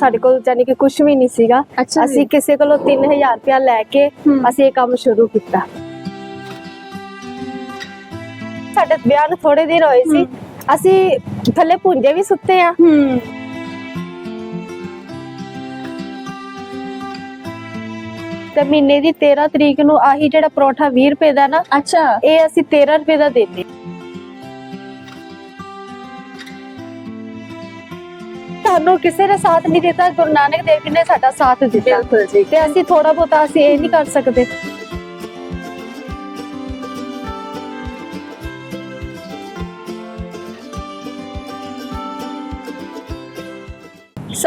ਸਾਡੇ ਕੋਲ ਜਾਨੀ ਕਿ ਕੁਝ ਵੀ ਨਹੀਂ ਸੀਗਾ। ਅੱਛਾ ਜੀ। ਅਸੀਂ ਕਿਸੇ ਕੋਲੋਂ 3000 ਰੁਪਇਆ ਲੈ ਕੇ। ਅਸੀਂ ਇਹ ਕੰਮ ਸ਼ੁਰੂ ਕੀਤਾ। ਸਾਡੇ ਵਿਆਹ ਨੂੰ ਥੋੜੇ ਦਿਨ ਹੋਏ ਸੀ। ਅਸੀਂ ਥੱਲੇ ਪੁੰਜੇ ਵੀ ਸੁੱਤੇ ਆ। ਹੂੰ। ਤੇ ਮਹੀਨੇ ਦੀ 13 ਤਰੀਕ ਨੂੰ ਆਹੀ ਜਿਹੜਾ ਪਰੌਠਾ 20 ਰੁਪਏ ਦਾ ਨਾ ਅੱਛਾ। ਇਹ ਅਸੀਂ 13 ਰੁਪਏ ਦਾ ਦਿੰਦੇ। ਸਾਨੂੰ ਕਿਸੇ ਨੇ ਸਾਥ ਨਹੀਂ ਦਿੱਤਾ ਗੁਰੂ ਨਾਨਕ ਦੇਵ ਜੀ ਨੇ ਸਾਡਾ ਸਾਥ ਦਿੱਤਾ। ਬਿਲਕੁਲ ਜੀ। ਤੇ ਅਸੀਂ ਥੋੜਾ ਬਹੁਤਾ ਅਸੀਂ ਇਹ ਨਹੀਂ ਕਰ ਸਕਦੇ।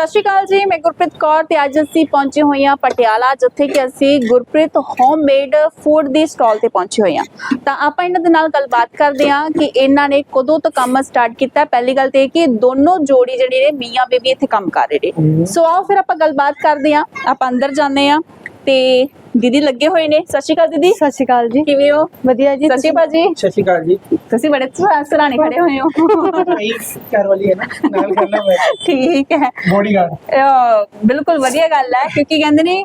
ਸਤਿ ਸ਼੍ਰੀ ਅਕਾਲ ਜੀ ਮੈਂ ਗੁਰਪ੍ਰੀਤ ਕੌਰ ਤੇ ਅੱਜ ਅਸੀਂ ਪਹੁੰਚੇ ਹੋਏ ਹਾਂ ਪਟਿਆਲਾ ਜਿੱਥੇ ਕਿ ਅਸੀਂ ਗੁਰਪ੍ਰੀਤ ਹੋਮਮੇਡ ਫੂਡ ਦੀ ਸਟਾਲ ਤੇ ਪਹੁੰਚੇ ਹੋਏ ਹਾਂ। ਤਾਂ ਆਪਾਂ ਇਹਨਾਂ ਦੇ ਨਾਲ ਗੱਲਬਾਤ ਕਰਦੇ ਹਾਂ ਕਿ ਇਹਨਾਂ ਨੇ ਕਦੋਂ ਤੋਂ ਕੰਮ ਸਟਾਰਟ ਕੀਤਾ। ਪਹਿਲੀ ਗੱਲ ਤੇ ਇਹ ਕਿ ਦੋਨੋਂ ਜੋੜੀ ਜਿਹੜੀ ਨੇ ਮੀਆਂ ਬੀਬੀ ਇੱਥੇ ਕੰਮ ਕਰ ਰਹੇ ਨੇ। ਸੋ ਆਓ ਫਿਰ ਆਪਾਂ ਗੱਲਬਾਤ ਕਰਦੇ ਹਾਂ ਆਪਾਂ ਅੰਦਰ ਜਾਂਦੇ ਹਾਂ ਤੇ ਦੀਦੀ ਲੱਗੇ ਹੋਏ ਨੇ। ਸਤਿ ਸ਼੍ਰੀ ਅਕਾਲ ਦੀਦੀ। ਸਤਿ ਸ਼੍ਰੀ ਅਕਾਲ ਜੀ। ਕਿਵੇਂ ਹੋ? ਵਧੀਆ ਜੀ ਸਤਿ ਸ਼੍ਰੀ ਅਕਾਲ ਜੀ ਸਤਿ ਸ਼੍ਰੀ ਅਕਾਲ ਜੀ। ਤੁਸੀਂ ਬੜੇ ਸਰਾਣੇ ਖੜੇ ਹੋਏ ਹੋ। ਘਰ ਵਾਲੀ ਹੈ ਨਾ ਨਾਲ ਕਰਨਾ ਮੈਂ। ਠੀਕ ਹੈ। ਬੋਡੀਗਾਰਡ ਬਿਲਕੁਲ ਵਧੀਆ ਗੱਲ ਹੈ ਕਿਉਂਕਿ ਕਹਿੰਦੇ ਨੇ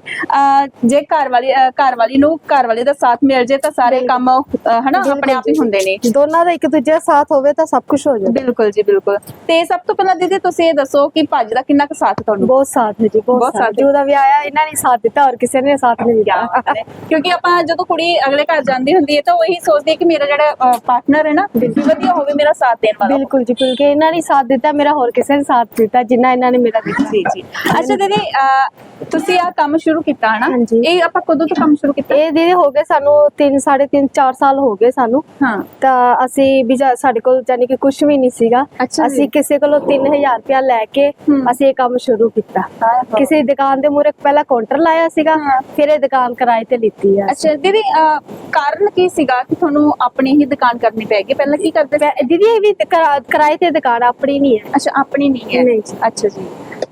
ਜੇ ਘਰ ਵਾਲੀ ਘਰ ਵਾਲੀ ਨੂੰ ਘਰ ਵਾਲੇ ਦਾ ਸਾਥ ਮਿਲ ਜੇ ਤਾਂ ਸਾਰੇ ਕੰਮ ਹਨਾ ਆਪਣੇ ਆਪ ਹੀ ਹੁੰਦੇ ਨੇ। ਦੋਨਾਂ ਦਾ ਇੱਕ ਦੂਜੇ ਦਾ ਸਾਥ ਹੋਵੇ ਤਾਂ ਸਭ ਕੁਝ ਹੋ ਜਾਂਦਾ ਬਿਲਕੁਲ ਜੀ ਬਿਲਕੁਲ। ਤੇ ਸਭ ਤੋਂ ਪਹਿਲਾਂ ਦੀਦੀ ਤੁਸੀਂ ਇਹ ਦੱਸੋ ਕਿ ਭੱਜ ਦਾ ਕਿੰਨਾ ਕੁ ਸਾਥ ਤੁਹਾਨੂੰ? ਬਹੁਤ ਸਾਥ ਹੈ ਜੀ ਬਹੁਤ ਸਾਥ ਸਾਥ ਜਿਹਦਾ ਵੀ ਆਇਆ ਇਹਨਾਂ ਨੇ ਸਾਥ ਦਿੱਤਾ ਔਰ ਕਿਸੇ ਨੇ ਸਾਥ ਨਹੀਂ ਦਿੱਤਾ। ਕਿਉਂਕਿ ਆਪਾਂ ਜਦੋਂ ਕੁੜੀ ਅਗਲੇ ਘਰ ਜਾਂਦੀ ਹੁੰਦੀ ਹੈ ਤਾਂ ਉਹ ਇਹੀ ਸੋਚਦੀ ਹੈ ਕਿ ਮੇਰਾ ਜਿਹੜਾ ਪਾਰਟਨਰ ਹੈ ਨਾ ਵਧੀਆ ਹੋਵੇ ਮੇਰਾ ਸਾਥ ਦੇਣ ਵਾਲਾ ਬਿਲਕੁਲ ਜੀ ਬਿਲਕੁਲ। ਇਹਨਾਂ ਨੇ ਸਾਥ ਦਿੱਤਾ ਮੇਰਾ ਹੋਰ ਕਿਸੇ ਨੇ ਸਾਥ ਦਿੱਤਾ ਜਿੰਨਾ ਇਹਨਾਂ ਨੇ ਮੇਰਾ ਦਿੱਤਾ। ਜੀ ਜੀ। ਅੱਛਾ ਦੀਦੀ ਤੁਸੀਂ ਆ ਕੰਮ ਸ਼ੁਰੂ ਕੀਤਾ ਹੈ ਨਾ ਹਾਂਜੀ। ਇਹ ਆਪਾਂ ਕਦੋਂ ਤੋਂ ਕੰਮ ਸ਼ੁਰੂ ਕੀਤਾ? ਇਹ ਦੀਦੀ ਹੋ ਗਏ ਸਾਨੂੰ 3 3.5 4 ਸਾਲ ਹੋ ਗਏ ਸਾਨੂੰ। ਹਾਂ। ਤਾਂ ਅਸੀਂ ਵੀ ਸਾਡੇ ਕੋਲ ਜਾਨੀ ਕਿ ਕੁਝ ਵੀ ਨਹੀਂ ਸੀਗਾ। ਅਸੀਂ ਕਿਸੇ ਕੋਲੋਂ 3000 ਰੁਪਇਆ ਲੈ ਕੇ। ਅਸੀਂ ਇਹ ਕੰਮ ਸ਼ੁਰੂ ਕੀਤਾ। ਕਿਸੇ ਦੁਕਾਨ ਦੇ ਮੂਹਰੇ ਪਹਿਲਾਂ ਕਾਊਂਟਰ ਲਾਇਆ ਸੀਗਾ। ਫਿਰ ਇਹ ਦੁਕਾਨ ਕਿਰਾਏ ਤੇ ਲਿੱਤੀ ਆ। ਅੱਛਾ ਦੀਦੀ ਕਾਰਨ ਕੀ ਸੀਗਾ ਕਿ ਤੁਹਾਨੂੰ ਆਪਣੀ ਹੀ ਦੁਕਾਨ ਕਰਨੀ ਪੈ ਗਈ? ਪਹਿਲਾਂ ਕੀ ਕਰਦੇ ਸੀ? ਦੀਦੀ ਇਹ ਵੀ ਕਿਰਾ- ਕਿਰਾਏ ਤੇ ਦੁਕਾਨ ਆਪਣੀ ਨਹੀਂ ਹੈ। ਅੱਛਾ ਆਪਣੀ ਨਹੀਂ ਹੈ। ਨਹੀਂ ਜੀ। ਅੱਛਾ ਜੀ।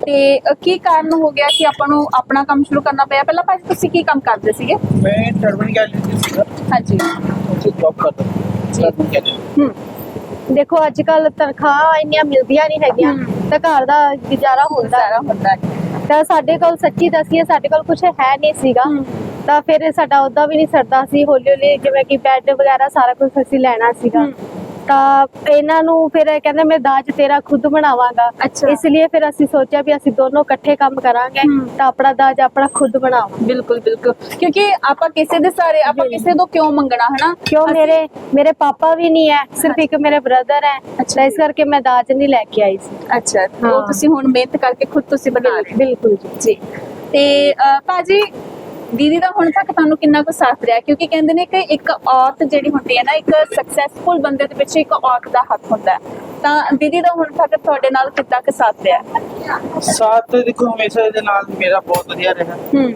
ਤੇ ਕੀ ਕਾਰਨ ਹੋ ਗਿਆ ਕਿ ਆਪਾਂ ਨੂੰ ਆਪਣਾ ਕੰਮ ਸ਼ੁਰੂ ਕਰਨਾ ਪਿਆ? ਪਹਿਲਾਂ ਭਾਜੀ ਤੁਸੀਂ ਕੀ ਕੰਮ ਕਰਦੇ ਸੀਗੇ? ਮੈਂ ਟਰਬਨ ਗੈਲਰੀ ਸੀਗਾ। ਹਾਂਜੀ। ਉੱਥੇ ਜੌਬ ਕਰਦਾ ਟਰਬਨ ਗੈਲਰੀ। ਹੂੰ। ਦੇਖੋ ਅੱਜ ਕੱਲ ਤਨਖਾਹਾਂ ਇੰਨੀਆਂ ਮਿਲਦੀਆਂ ਨਹੀਂ ਹੈਗੀਆਂ। ਹੂੰ। ਤਾਂ ਘਰ ਦਾ ਗੁਜ਼ਾਰਾ ਹੁੰਦਾ। ਸਾਰਾ ਹੁੰਦਾ। ਹੈ ਤਾਂ ਸਾਡੇ ਕੋਲ ਸੱਚੀ ਦੱਸੀਏ ਸਾਡੇ ਕੋਲ ਕੁਝ ਹੈ ਨਹੀਂ ਸੀਗਾ। ਤਾਂ ਫਿਰ ਸਾਡਾ ਉਹਦਾ ਵੀ ਨਹੀਂ ਸਰਦਾ ਸੀ ਹੌਲੀ ਹੌਲੀ ਜਿਵੇਂ ਕਿ ਬੈੱਡ ਵਗੈਰਾ ਸਾਰਾ ਕੁਝ ਅਸੀਂ ਲੈਣਾ ਸੀਗਾ। ਤਾਂ ਇਹਨਾਂ ਨੂੰ ਫਿਰ ਇਹ ਕਹਿੰਦੇ ਮੈਂ ਦਾਜ ਤੇਰਾ ਖੁਦ ਬਣਾਵਾਂਗਾ ਅੱਛਾ। ਇਸ ਲਈ ਫਿਰ ਅਸੀਂ ਸੋਚਿਆ ਵੀ ਅਸੀਂ ਦੋਨੋਂ ਇਕੱਠੇ ਕੰਮ ਕਰਾਂਗੇ। ਤਾਂ ਆਪਣਾ ਦਾਜ ਆਪਣਾ ਖੁਦ ਬਣਾਵਾਂਗੇ ਬਿਲਕੁਲ ਬਿਲਕੁਲ ਕਿਉਂਕਿ ਆਪਾਂ ਕਿਸੇ ਦੇ ਸਾਰੇ ਆਪਾਂ ਜੀ। ਕਿਸੇ ਤੋਂ ਕਿਉਂ ਮੰਗਣਾ ਹਨਾ ਕਿਉਂ ਅਸੀਂ- ਮੇਰੇ ਮੇਰੇ ਪਾਪਾ ਵੀ ਨਹੀਂ ਹੈ ਸਿਰਫ ਇੱਕ ਮੇਰੇ ਬ੍ਰਦਰ ਹੈ ਅੱਛਾ ਤਾਂ ਇਸ ਕਰਕੇ ਮੈਂ ਦਾਜ ਨਹੀਂ ਲੈ ਕੇ ਆਈ ਸੀ ਅੱਛਾ ਹਾਂ। ਤੁਸੀਂ ਹੁਣ ਮਿਹਨਤ ਕਰਕੇ ਖੁਦ ਤੁਸੀਂ ਬਣਾ ਰਹੇ ਹੋ। ਬਿਲਕੁਲ ਜੀ ਤੇ ਭਾਜੀ ਦੀਦੀ ਦਾ ਹੁਣ ਤੱਕ ਤੁਹਾਨੂੰ ਕਿੰਨਾ ਕੁ ਸਾਥ ਰਿਹਾ? ਕਿਉਂਕਿ ਕਹਿੰਦੇ ਨੇ ਕਿ ਇੱਕ ਔਰਤ ਜਿਹੜੀ ਹੁੰਦੀ ਹੈ ਨਾ ਇੱਕ ਸਕਸੈਸਫੁਲ ਬੰਦੇ ਦੇ ਪਿੱਛੇ ਇੱਕ ਔਰਤ ਦਾ ਹੱਥ ਹੁੰਦਾ ਤਾਂ ਦੀਦੀ ਦਾ ਹੁਣ ਤੱਕ ਤੁਹਾਡੇ ਨਾਲ ਕਿੰਨਾ ਕੁ ਸਾਥ ਰਿਹਾ? ਸਾਥ ਦੇਖੋ ਹਮੇਸ਼ਾ ਇਹਦੇ ਨਾਲ ਮੇਰਾ ਬਹੁਤ ਵਧੀਆ ਰਿਹਾ। ਹੂੰ।